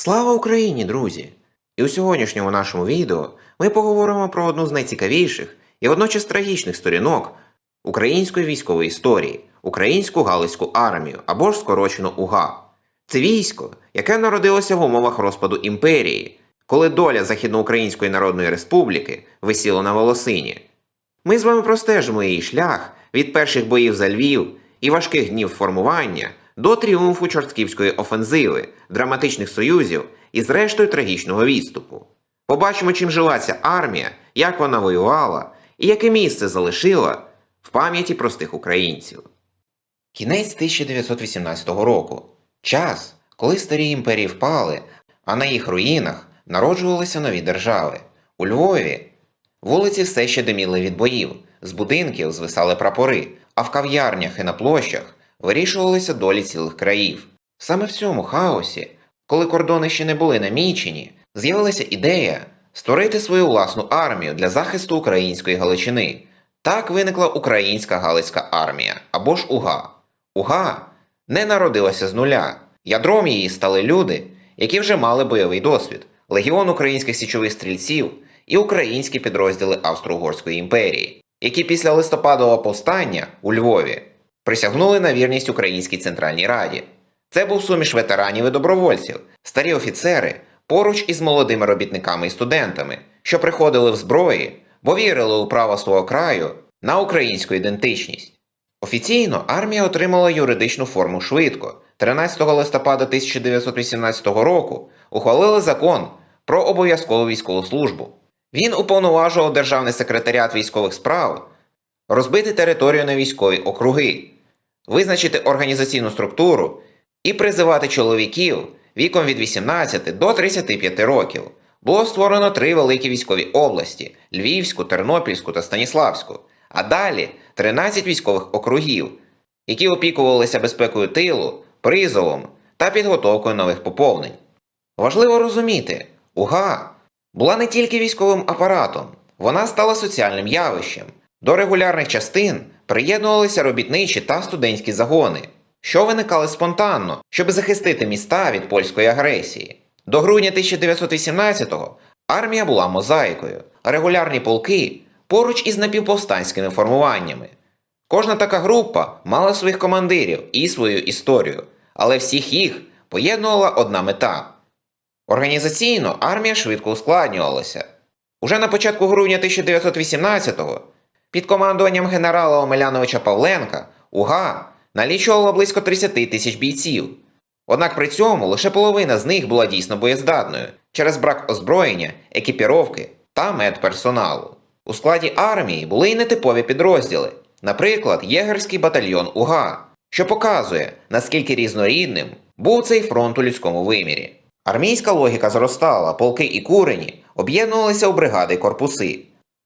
Слава Україні, друзі! І у сьогоднішньому нашому відео ми поговоримо про одну з найцікавіших і водночас трагічних сторінок української військової історії українську Галицьку армію або ж скорочено УГА. Це військо, яке народилося в умовах розпаду імперії, коли доля Західноукраїнської Народної Республіки висіла на волосині. Ми з вами простежимо її шлях від перших боїв за Львів і важких днів формування до тріумфу Чортківської офензиви, драматичних союзів і зрештою трагічного відступу. Побачимо, чим жила ця армія, як вона воювала і яке місце залишила в пам'яті простих українців. Кінець 1918 року. Час, коли старі імперії впали, а на їх руїнах народжувалися нові держави. У Львові Вулиці все ще диміли від боїв, з будинків звисали прапори, а в кав'ярнях і на площах вирішувалися долі цілих країв. Саме в цьому хаосі, коли кордони ще не були намічені, з'явилася ідея створити свою власну армію для захисту української Галичини. Так виникла Українська Галицька армія або ж УГА. УГА не народилася з нуля. Ядром її стали люди, які вже мали бойовий досвід, легіон українських січових стрільців і українські підрозділи Австро-Угорської імперії, які після листопадового повстання у Львові присягнули на вірність Українській Центральній Раді. Це був суміш ветеранів і добровольців, старі офіцери поруч із молодими робітниками і студентами, що приходили в зброї, бо вірили у право свого краю на українську ідентичність. Офіційно армія отримала юридичну форму швидко. 13 листопада 1918 року ухвалили закон про обов'язкову військову службу. Він уповноважував Державний секретаріат військових справ розбити територію на військові округи, визначити організаційну структуру і призивати чоловіків віком від 18 до 35 років. Було створено три великі військові області Львівську, Тернопільську та Станіславську, а далі 13 військових округів, які опікувалися безпекою тилу, призовом та підготовкою нових поповнень. Важливо розуміти, УГА була не тільки військовим апаратом, вона стала соціальним явищем. До регулярних частин приєднувалися робітничі та студентські загони, що виникали спонтанно, щоб захистити міста від польської агресії. До грудня 1918-го армія була мозаїкою, регулярні полки поруч із напівповстанськими формуваннями. Кожна така група мала своїх командирів і свою історію, але всіх їх поєднувала одна мета. Організаційно армія швидко ускладнювалася. Уже на початку грудня 1918-го під командуванням генерала Омеляновича Павленка УГА налічувала близько 30 тисяч бійців. Однак при цьому лише половина з них була дійсно боєздатною через брак озброєння, екіпіровки та медперсоналу. У складі армії були й нетипові підрозділи, наприклад, єгерський батальйон УГА, що показує, наскільки різнорідним був цей фронт у людському вимірі. Армійська логіка зростала, полки і курені об'єднувалися у бригади корпуси.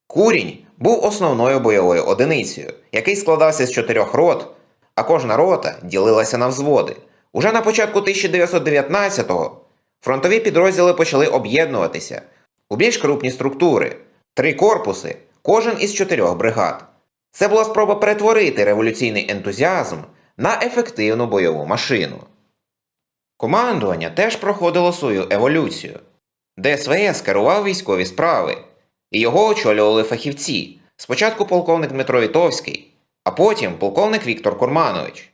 Курінь був основною бойовою одиницею, який складався з чотирьох рот, а кожна рота ділилася на взводи. Уже на початку 1919-го фронтові підрозділи почали об'єднуватися у більш крупні структури три корпуси, кожен із чотирьох бригад. Це була спроба перетворити революційний ентузіазм на ефективну бойову машину. Командування теж проходило свою еволюцію. ДСВС керував військові справи, і його очолювали фахівці. Спочатку полковник Дмитро Вітовський, а потім полковник Віктор Курманович.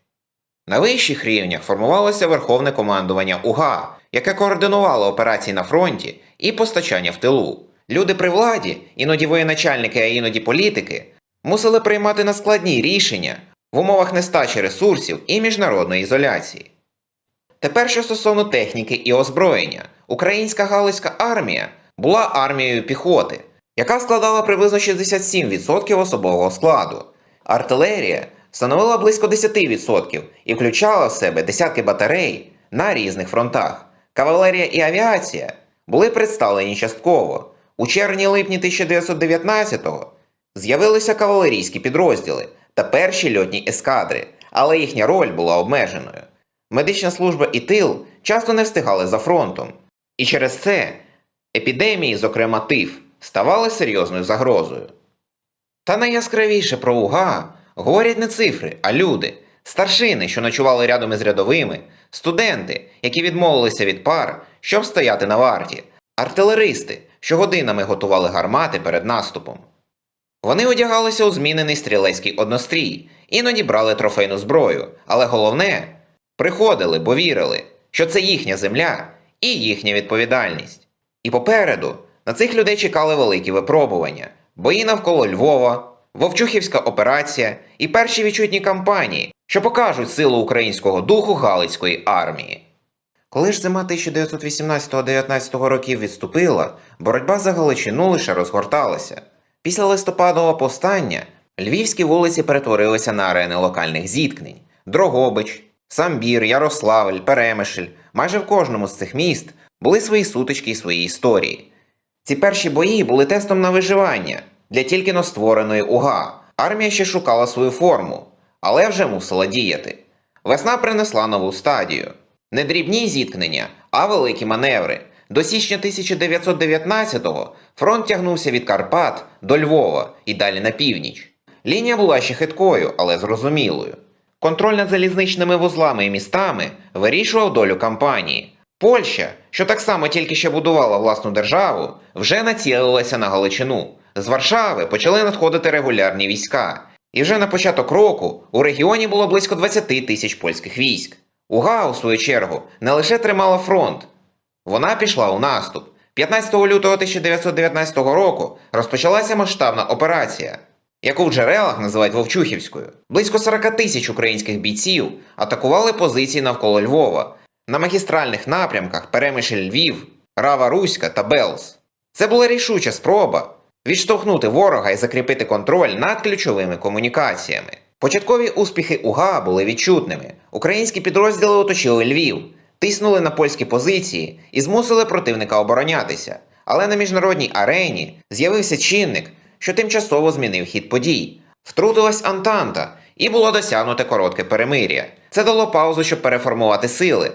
На вищих рівнях формувалося Верховне командування УГА, яке координувало операції на фронті і постачання в тилу. Люди при владі, іноді воєначальники, а іноді політики, мусили приймати наскладні рішення в умовах нестачі ресурсів і міжнародної ізоляції. Тепер що стосовно техніки і озброєння, українська галицька армія була армією піхоти, яка складала приблизно 67% особового складу. Артилерія становила близько 10% і включала в себе десятки батарей на різних фронтах. Кавалерія і авіація були представлені частково. У червні-липні 1919-го з'явилися кавалерійські підрозділи та перші льотні ескадри, але їхня роль була обмеженою. Медична служба і тил часто не встигали за фронтом, і через це епідемії, зокрема тиф, ставали серйозною загрозою. Та найяскравіше про УГА говорять не цифри, а люди, старшини, що ночували рядом із рядовими, студенти, які відмовилися від пар щоб стояти на варті, артилеристи, що годинами готували гармати перед наступом. Вони одягалися у змінений стрілецький однострій, іноді брали трофейну зброю, але головне приходили, бо вірили, що це їхня земля і їхня відповідальність. І попереду на цих людей чекали великі випробування, бої навколо Львова, Вовчухівська операція і перші відчутні кампанії, що покажуть силу українського духу Галицької армії. Коли ж зима 1918-19 років відступила, боротьба за Галичину лише розгорталася. Після листопадового повстання львівські вулиці перетворилися на арени локальних зіткнень. Дрогобич, Самбір, Ярославль, Перемишль. Майже в кожному з цих міст були свої сутички і свої історії. Ці перші бої були тестом на виживання для тільки но створеної УГА. Армія ще шукала свою форму, але вже мусила діяти. Весна принесла нову стадію. Не дрібні зіткнення, а великі маневри. До січня 1919-го фронт тягнувся від Карпат до Львова і далі на північ. Лінія була ще хиткою, але зрозумілою. Контроль над залізничними вузлами і містами вирішував долю кампанії. Польща, що так само тільки що будувала власну державу, вже націлилася на Галичину. З Варшави почали надходити регулярні війська. І вже на початок року у регіоні було близько 20 тисяч польських військ. УГА, у свою чергу, не лише тримала фронт, вона пішла у наступ. 15 лютого 1919 року розпочалася масштабна операція, яку в джерелах називають Вовчухівською. Близько 40 тисяч українських бійців атакували позиції навколо Львова на магістральних напрямках Перемишль Львів, Рава Руська та Белз. Це була рішуча спроба відштовхнути ворога і закріпити контроль над ключовими комунікаціями. Початкові успіхи УГА були відчутними. Українські підрозділи оточили Львів, тиснули на польські позиції і змусили противника оборонятися. Але на міжнародній арені з'явився чинник, що тимчасово змінив хід подій. Втрутилась Антанта, і було досягнуте коротке перемир'я. Це дало паузу, щоб переформувати сили.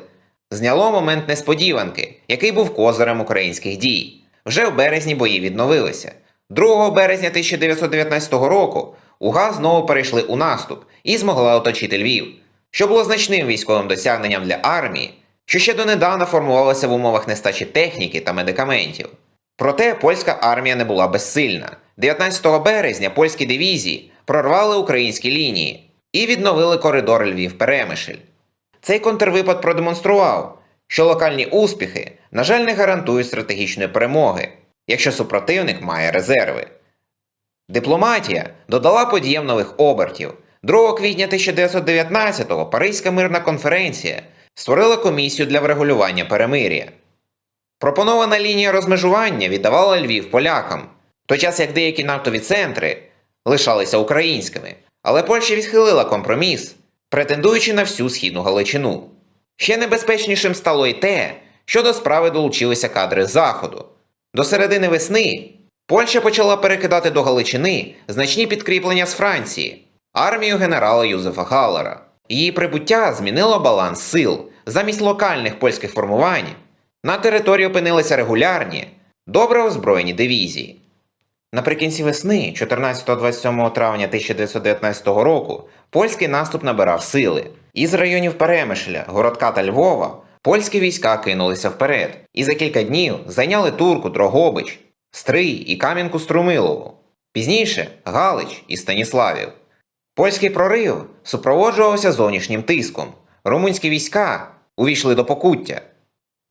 Зняло момент несподіванки, який був козирем українських дій. Вже в березні бої відновилися. 2 березня 1919 року УГА знову перейшли у наступ і змогла оточити Львів, що було значним військовим досягненням для армії, що ще донедавна формувалася в умовах нестачі техніки та медикаментів. Проте польська армія не була безсильна. 19 березня польські дивізії прорвали українські лінії і відновили коридор Львів-Перемишль. Цей контрвипад продемонстрував, що локальні успіхи, на жаль, не гарантують стратегічної перемоги, якщо супротивник має резерви. Дипломатія додала подіям нових обертів. 2 квітня 1919-го Паризька мирна конференція створила комісію для врегулювання перемир'я. Пропонована лінія розмежування віддавала Львів полякам, в той час як деякі нафтові центри лишалися українськими, але Польща відхилила компроміс, претендуючи на всю східну Галичину. Ще небезпечнішим стало й те, що до справи долучилися кадри Заходу. До середини весни Польща почала перекидати до Галичини значні підкріплення з Франції, армію генерала Юзефа Галлера. Її прибуття змінило баланс сил. Замість локальних польських формувань на території опинилися регулярні, добре озброєні дивізії. Наприкінці весни, 14-27 травня 1919 року, польський наступ набирав сили. Із районів Перемишля, Городка та Львова польські війська кинулися вперед і за кілька днів зайняли Турку, Дрогобич, Стрий і Кам'янку Струмилову. Пізніше Галич і Станіславів. Польський прорив супроводжувався зовнішнім тиском. Румунські війська увійшли до Покуття,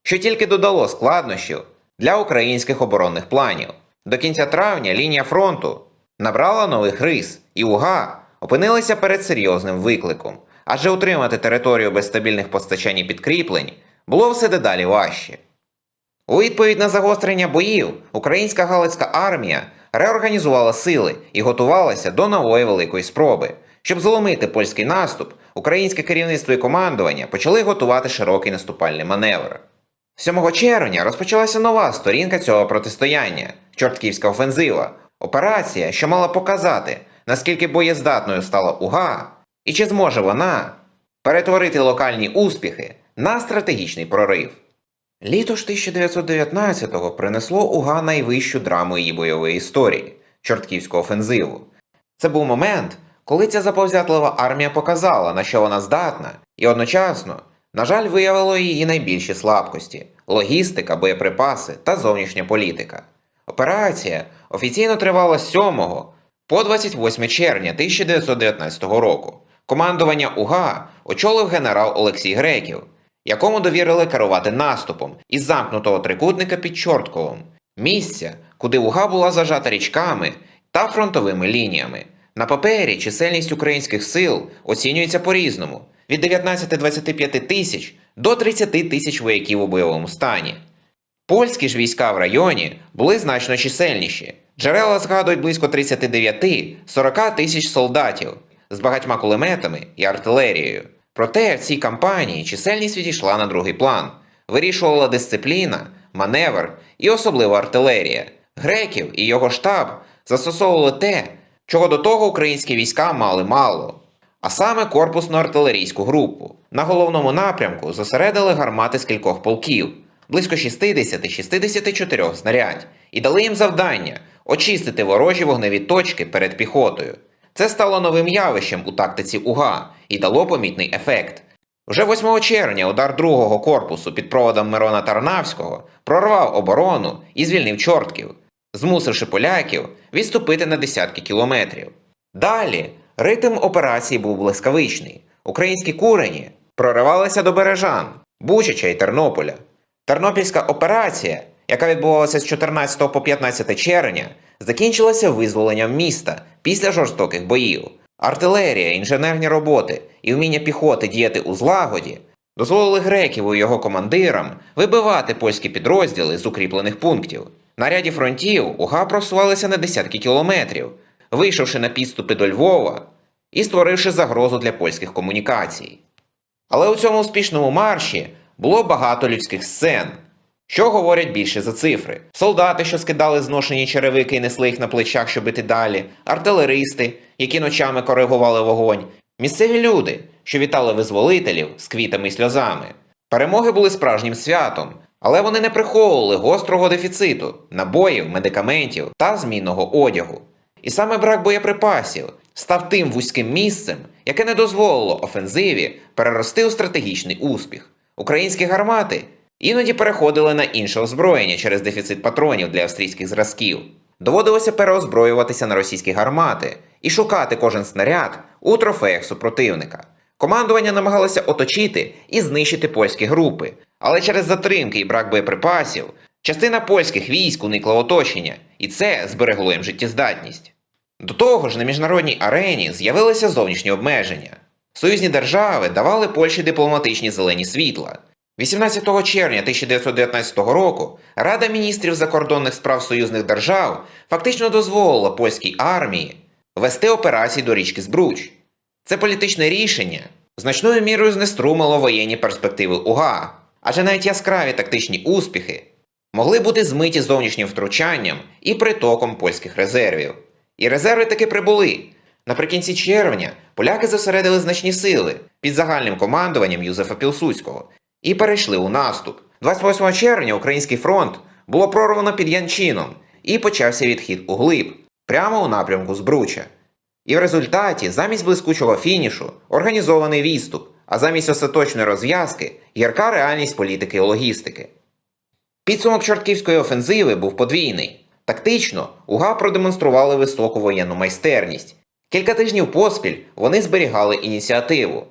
що тільки додало складнощів для українських оборонних планів. До кінця травня лінія фронту набрала нових рис, і УГА опинилися перед серйозним викликом, адже утримати територію без стабільних постачань і підкріплень було все дедалі важче. У відповідь на загострення боїв українська Галицька армія реорганізувала сили і готувалася до нової великої спроби. Щоб зломити польський наступ, українське керівництво і командування почали готувати широкий наступальний маневр. 7 червня розпочалася нова сторінка цього протистояння Чортківська офензива, операція, що мала показати, наскільки боєздатною стала УГА, і чи зможе вона перетворити локальні успіхи на стратегічний прорив. Літо ж 1919-го принесло УГА найвищу драму її бойової історії Чортківську офензиву. Це був момент, коли ця заповзятлива армія показала, на що вона здатна, і одночасно На жаль, виявило її найбільші слабкості логістика, боєприпаси та зовнішня політика. Операція офіційно тривала з 7 по 28 червня 1919 року. Командування УГА очолив генерал Олексій Греків, якому довірили керувати наступом із замкнутого трикутника під Чортковом, місця, куди УГА була зажата річками та фронтовими лініями. На папері чисельність українських сил оцінюється по-різному від 19-25 тисяч до 30 тисяч вояків у бойовому стані. Польські ж війська в районі були значно чисельніші. Джерела згадують близько 39-40 тисяч солдатів з багатьма кулеметами і артилерією. Проте в цій кампанії чисельність відійшла на другий план. Вирішувала дисципліна, маневр і особливо артилерія. Греків і його штаб застосовували те, чого до того українські війська мали мало. А саме корпусну артилерійську групу. На головному напрямку зосередили гармати з кількох полків, близько 60-64 знарядь, і дали їм завдання очистити ворожі вогневі точки перед піхотою. Це стало новим явищем у тактиці УГА і дало помітний ефект. Вже 8 червня удар другого корпусу під проводом Мирона Тарнавського прорвав оборону і звільнив чортків, змусивши поляків відступити на десятки кілометрів. Далі ритм операції був блискавичний. Українські курені проривалися до Бережан, Бучача і Тернополя. Тернопільська операція, яка відбувалася з 14 по 15 червня, закінчилася визволенням міста після жорстоких боїв. Артилерія, інженерні роботи і вміння піхоти діяти у злагоді дозволили греків і його командирам вибивати польські підрозділи з укріплених пунктів. На ряді фронтів УГА просувалися на десятки кілометрів, вийшовши на підступи до Львова і створивши загрозу для польських комунікацій. Але у цьому успішному марші було багато людських сцен, що говорять більше за цифри: солдати, що скидали зношені черевики і несли їх на плечах, щоб іти далі, артилеристи, які ночами коригували вогонь, місцеві люди, що вітали визволителів з квітами й сльозами. Перемоги були справжнім святом, але вони не приховували гострого дефіциту, набоїв, медикаментів та змінного одягу. І саме брак боєприпасів став тим вузьким місцем, яке не дозволило офензиві перерости у стратегічний успіх. Українські гармати іноді переходили на інше озброєння через дефіцит патронів для австрійських зразків. Доводилося переозброюватися на російські гармати і шукати кожен снаряд у трофеях супротивника. Командування намагалося оточити і знищити польські групи, але через затримки і брак боєприпасів частина польських військ уникла оточення, і це зберегло їм життєздатність. До того ж, на міжнародній арені з'явилися зовнішні обмеження. Союзні держави давали Польщі дипломатичні зелені світла. 18 червня 1919 року Рада міністрів закордонних справ союзних держав фактично дозволила польській армії вести операції до річки Збруч. Це політичне рішення значною мірою знеструмило воєнні перспективи УГА, адже навіть яскраві тактичні успіхи могли бути змиті зовнішнім втручанням і притоком польських резервів. І резерви таки прибули. Наприкінці червня поляки зосередили значні сили під загальним командуванням Юзефа Пілсудського і перейшли у наступ. 28 червня український фронт було прорвано під Янчином і почався відхід у глиб, прямо у напрямку Збруча. І в результаті, замість блискучого фінішу, організований відступ, а замість остаточної розв'язки гірка реальність політики і логістики. Підсумок Чортківської офензиви був подвійний. Тактично УГА продемонстрували високу воєнну майстерність. Кілька тижнів поспіль вони зберігали ініціативу,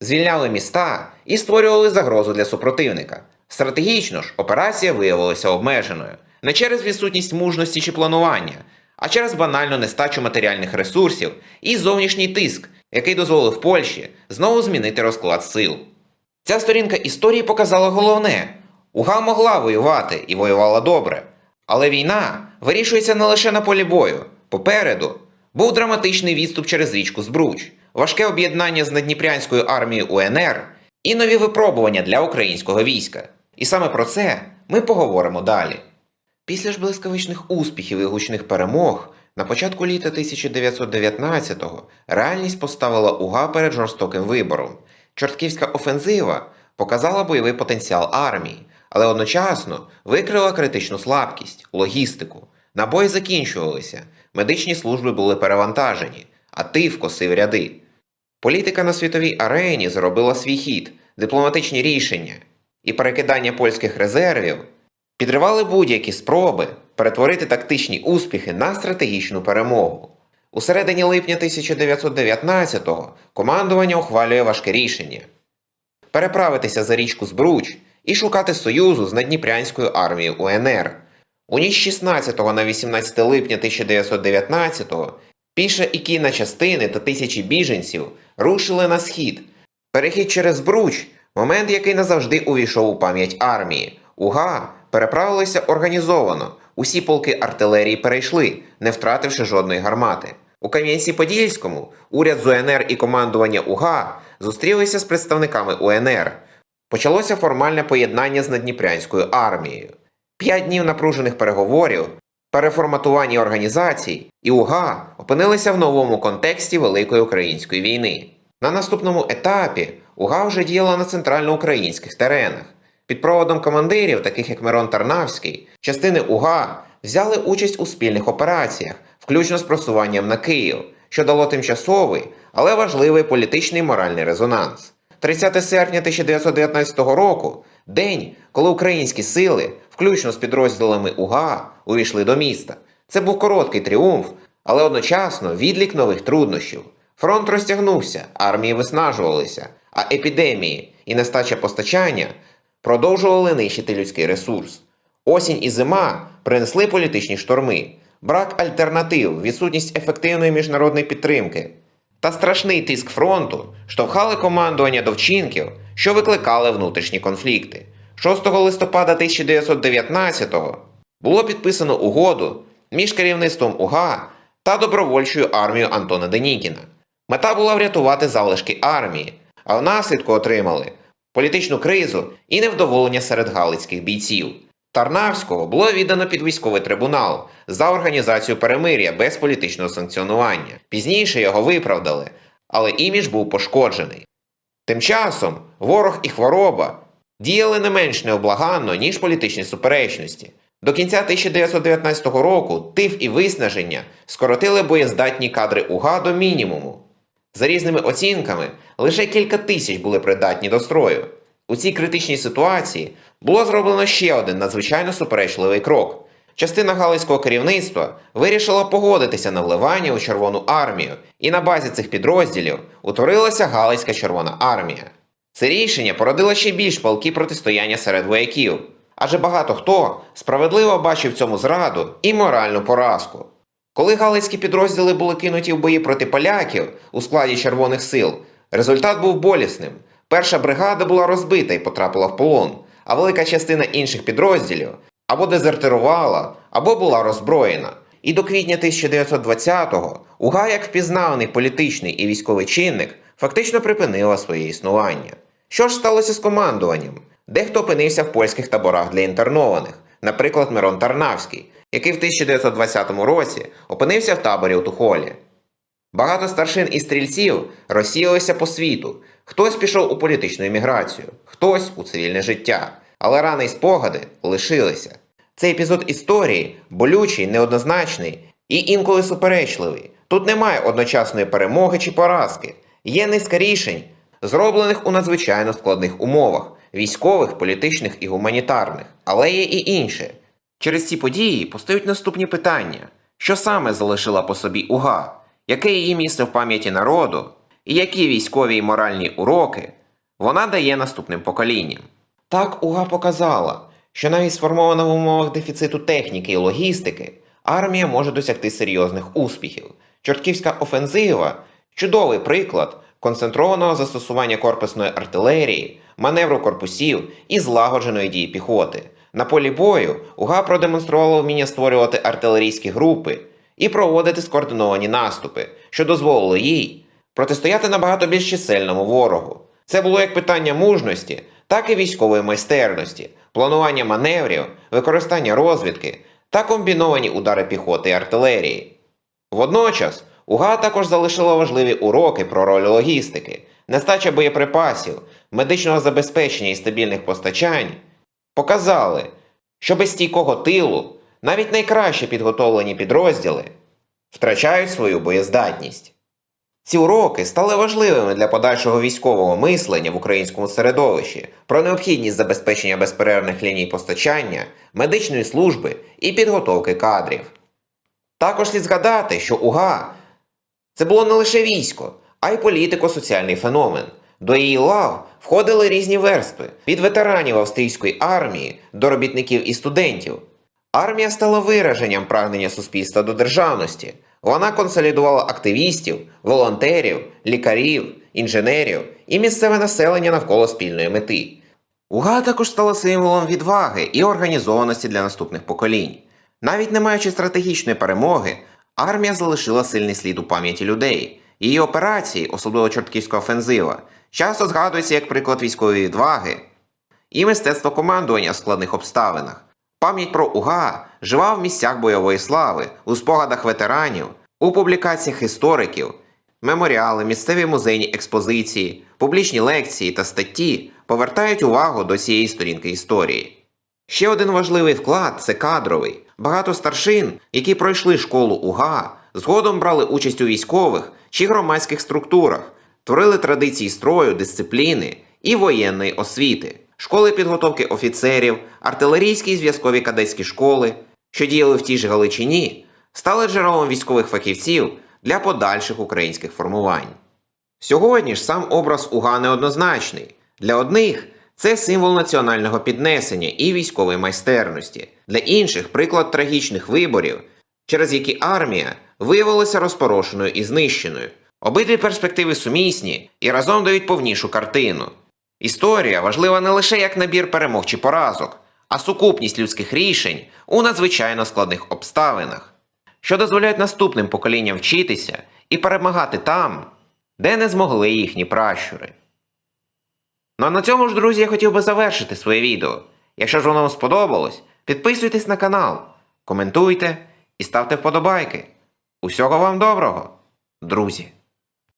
звільняли міста і створювали загрозу для супротивника. Стратегічно ж операція виявилася обмеженою не через відсутність мужності чи планування, а через банальну нестачу матеріальних ресурсів і зовнішній тиск, який дозволив Польщі знову змінити розклад сил. Ця сторінка історії показала головне: УГА могла воювати і воювала добре. Але війна вирішується не лише на полі бою. Попереду був драматичний відступ через річку Збруч, важке об'єднання з надніпрянською армією УНР і нові випробування для українського війська. І саме про це ми поговоримо далі. Після ж блискавичних успіхів і гучних перемог на початку літа 1919-го реальність поставила УГА перед жорстоким вибором. Чортківська офензива показала бойовий потенціал армії, але одночасно викрила критичну слабкість, логістику. Набої закінчувалися, медичні служби були перевантажені, а тиф косив ряди. Політика на світовій арені зробила свій хід, дипломатичні рішення і перекидання польських резервів підривали будь-які спроби перетворити тактичні успіхи на стратегічну перемогу. У середині липня 1919-го командування ухвалює важке рішення переправитися за річку Збруч і шукати союзу з надніпрянською армією УНР. У ніч 16 на 18 липня 1919-го піша і кінна частини та тисячі біженців рушили на схід. Перехід через Збруч – момент, який назавжди увійшов у пам'ять армії. УГА переправилися організовано. Усі полки артилерії перейшли, не втративши жодної гармати. У Кам'янці-Подільському уряд з УНР і командування УГА зустрілися з представниками УНР. Почалося формальне поєднання з надніпрянською армією. П'ять днів напружених переговорів, переформатування організацій і УГА опинилися в новому контексті Великої української війни. На наступному етапі УГА вже діяла на центральноукраїнських теренах. Під проводом командирів, таких як Мирон Тарнавський, частини УГА взяли участь у спільних операціях, включно з просуванням на Київ, що дало тимчасовий, але важливий політичний і моральний резонанс. 30 серпня 1919 року день, коли українські сили, включно з підрозділами УГА, увійшли до міста. Це був короткий тріумф, але одночасно відлік нових труднощів. Фронт розтягнувся, армії виснажувалися, а епідемії і нестача постачання продовжували нищити людський ресурс. Осінь і зима принесли політичні шторми, брак альтернатив, відсутність ефективної міжнародної підтримки та страшний тиск фронту штовхали командування до вчинків, що викликали внутрішні конфлікти. 6 листопада 1919-го було підписано угоду між керівництвом УГА та добровольчою армією Антона Денікіна. Мета була врятувати залишки армії, а внаслідку отримали політичну кризу і невдоволення серед галицьких бійців. Тарнавського було віддано під військовий трибунал за організацію перемир'я без політичного санкціонування. Пізніше його виправдали, але імідж був пошкоджений. Тим часом ворог і хвороба діяли не менш необлаганно, ніж політичні суперечності. До кінця 1919 року тиф і виснаження скоротили боєздатні кадри УГА до мінімуму. За різними оцінками, лише кілька тисяч були придатні до строю. У цій критичній ситуації було зроблено ще один надзвичайно суперечливий крок. Частина галицького керівництва вирішила погодитися на вливання у Червону армію, і на базі цих підрозділів утворилася Галицька Червона армія. Це рішення породило ще більш палкі протистояння серед вояків, адже багато хто справедливо бачив цьому зраду і моральну поразку. Коли галицькі підрозділи були кинуті в бої проти поляків у складі Червоних сил, результат був болісним. Перша бригада була розбита і потрапила в полон, а велика частина інших підрозділів або дезертирувала, або була роззброєна. І до квітня 1920-го УГА, як впізнаваний політичний і військовий чинник, фактично припинила своє існування. Що ж сталося з командуванням? Дехто опинився в польських таборах для інтернованих, наприклад, Мирон Тарнавський, який в 1920 році опинився в таборі у Тухолі. Багато старшин і стрільців розсіялися по світу. Хтось пішов у політичну еміграцію, хтось у цивільне життя, але рани й спогади лишилися. Цей епізод історії болючий, неоднозначний і інколи суперечливий. Тут немає одночасної перемоги чи поразки. Є низка рішень, зроблених у надзвичайно складних умовах військових, політичних і гуманітарних, але є і інше. Через ці події постають наступні питання: що саме залишила по собі УГА, яке її місце в пам'яті народу, і які військові і моральні уроки вона дає наступним поколінням. Так УГА показала, що навіть сформована в умовах дефіциту техніки і логістики, армія може досягти серйозних успіхів. Чортківська офензива чудовий приклад концентрованого застосування корпусної артилерії, маневру корпусів і злагодженої дії піхоти. На полі бою УГА продемонструвала вміння створювати артилерійські групи і проводити скоординовані наступи, що дозволило їй протистояти набагато більш чисельному ворогу. Це було як питання мужності, так і військової майстерності, планування маневрів, використання розвідки та комбіновані удари піхоти і артилерії. Водночас УГА також залишила важливі уроки про роль логістики, нестача боєприпасів, медичного забезпечення і стабільних постачань показали, що без стійкого тилу навіть найкраще підготовлені підрозділи втрачають свою боєздатність. Ці уроки стали важливими для подальшого військового мислення в українському середовищі про необхідність забезпечення безперервних ліній постачання, медичної служби і підготовки кадрів. Також слід згадати, що УГА це було не лише військо, а й політико-соціальний феномен. До її лав входили різні верстви від ветеранів австрійської армії до робітників і студентів. Армія стала вираженням прагнення суспільства до державності. Вона консолідувала активістів, волонтерів, лікарів, інженерів і місцеве населення навколо спільної мети. УГА також стала символом відваги і організованості для наступних поколінь. Навіть не маючи стратегічної перемоги, армія залишила сильний слід у пам'яті людей. Її операції, особливо чортківська офензива, часто згадуються як приклад військової відваги і мистецтво командування в складних обставинах. Пам'ять про УГА жива в місцях бойової слави, у спогадах ветеранів, у публікаціях істориків, меморіали, місцеві музейні експозиції, публічні лекції та статті повертають увагу до цієї сторінки історії. Ще один важливий вклад це кадровий. Багато старшин, які пройшли школу УГА, згодом брали участь у військових чи громадських структурах, творили традиції строю, дисципліни і воєнної освіти, школи підготовки офіцерів, артилерійські і зв'язкові кадетські школи, що діяли в тій ж Галичині, стали джерелом військових фахівців для подальших українських формувань. Сьогодні ж сам образ УГА неоднозначний. Для одних це символ національного піднесення і військової майстерності, для інших приклад трагічних виборів, через які армія виявилася розпорошеною і знищеною. Обидві перспективи сумісні і разом дають повнішу картину. Історія важлива не лише як набір перемог чи поразок, а сукупність людських рішень у надзвичайно складних обставинах, що дозволяють наступним поколінням вчитися і перемагати там, де не змогли їхні пращури. Ну а на цьому ж, друзі, я хотів би завершити своє відео. Якщо ж воно вам сподобалось, підписуйтесь на канал, коментуйте і ставте вподобайки. Усього вам доброго, друзі!